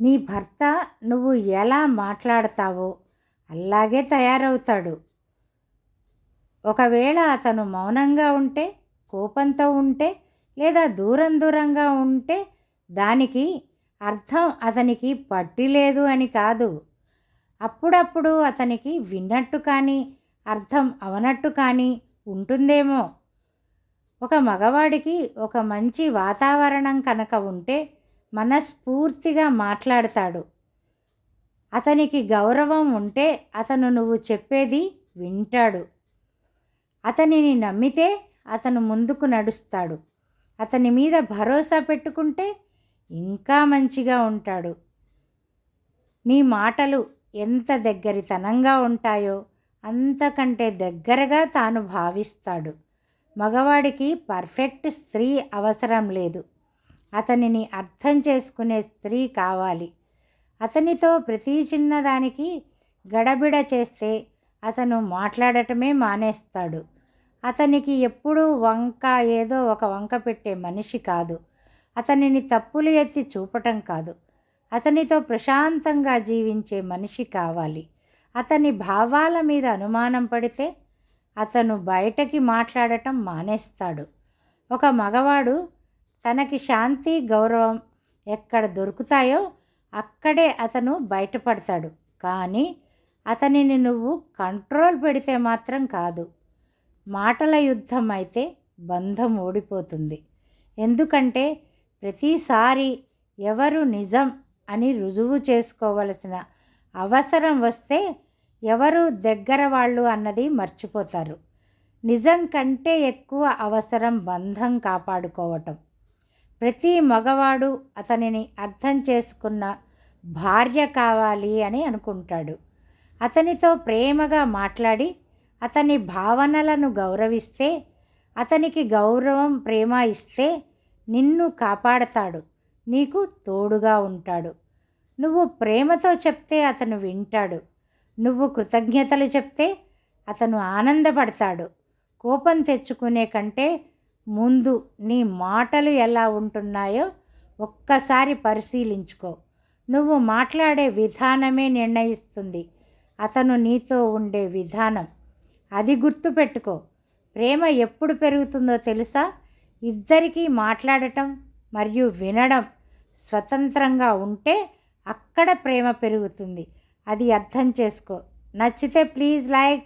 నీ భర్త నువ్వు ఎలా మాట్లాడతావో అలాగే తయారవుతాడు. ఒకవేళ అతను మౌనంగా ఉంటే కోపంతో ఉంటే లేదా దూరం దూరంగా ఉంటే దానికి అర్థం అతనికి పట్టి లేదు అని కాదు. అప్పుడప్పుడు అతనికి విన్నట్టు కానీ అర్థం అవనట్టు కానీ ఉంటుందేమో. ఒక మగవాడికి ఒక మంచి వాతావరణం కనుక ఉంటే మనస్ఫూర్తిగా మాట్లాడతాడు. అతనికి గౌరవం ఉంటే అతను నువ్వు చెప్పేది వింటాడు. అతనిని నమ్మితే అతను ముందుకు నడుస్తాడు. అతని మీద భరోసా పెట్టుకుంటే ఇంకా మంచిగా ఉంటాడు. నీ మాటలు ఎంత దగ్గరితనంగా ఉంటాయో అంతకంటే దగ్గరగా తాను భావిస్తాడు. మగవాడికి పర్ఫెక్ట్ స్త్రీ అవసరం లేదు. అతనిని అర్థం చేసుకునే స్త్రీ కావాలి. అతనితో ప్రతి చిన్నదానికి గడబిడ చేస్తే అతను మాట్లాడటమే మానేస్తాడు. అతనికి ఎప్పుడూ వంక ఏదో ఒక వంక పెట్టే మనిషి కాదు. అతనిని తప్పులు ఎత్తి చూపటం కాదు. అతనితో ప్రశాంతంగా జీవించే మనిషి కావాలి. అతని భావాల మీద అనుమానం పడితే అతను బయటకి మాట్లాడటం మానేస్తాడు. ఒక మగవాడు తనకి శాంతి గౌరవం ఎక్కడ దొరుకుతాయో అక్కడే అతను బయటపడతాడు. కానీ అతనిని నువ్వు కంట్రోల్ పెడితే మాత్రం కాదు. మాటల యుద్ధం అయితే బంధం ఓడిపోతుంది ఎందుకంటే ప్రతిసారి ఎవరు నిజం అని రుజువు చేసుకోవలసిన అవసరం వస్తే ఎవరు దగ్గర వాళ్ళు అన్నది మర్చిపోతారు. నిజం కంటే ఎక్కువ అవసరం బంధం కాపాడుకోవటం. ప్రతి మగవాడు అతనిని అర్థం చేసుకున్న భార్య కావాలి అని అనుకుంటాడు. అతనితో ప్రేమగా మాట్లాడి అతని భావనలను గౌరవిస్తే అతనికి గౌరవం ప్రేమ ఇస్తే నిన్ను కాపాడతాడు. నీకు తోడుగా ఉంటాడు. నువ్వు ప్రేమతో చెప్తే అతను వింటాడు. నువ్వు కృతజ్ఞతలు చెప్తే అతను ఆనందపడతాడు. కోపం తెచ్చుకునే కంటే ముందు నీ మాటలు ఎలా ఉంటున్నాయో ఒక్కసారి పరిశీలించుకో. నువ్వు మాట్లాడే విధానమే నిర్ణయిస్తుంది. అతను నీతో ఉండే విధానం. అది గుర్తుపెట్టుకో. ప్రేమ ఎప్పుడు పెరుగుతుందో తెలుసా? ఇద్దరికీ మాట్లాడటం మరియు వినడం స్వతంత్రంగా ఉంటే అక్కడ ప్రేమ పెరుగుతుంది. అది అర్థం చేసుకో. నచ్చితే ప్లీజ్ లైక్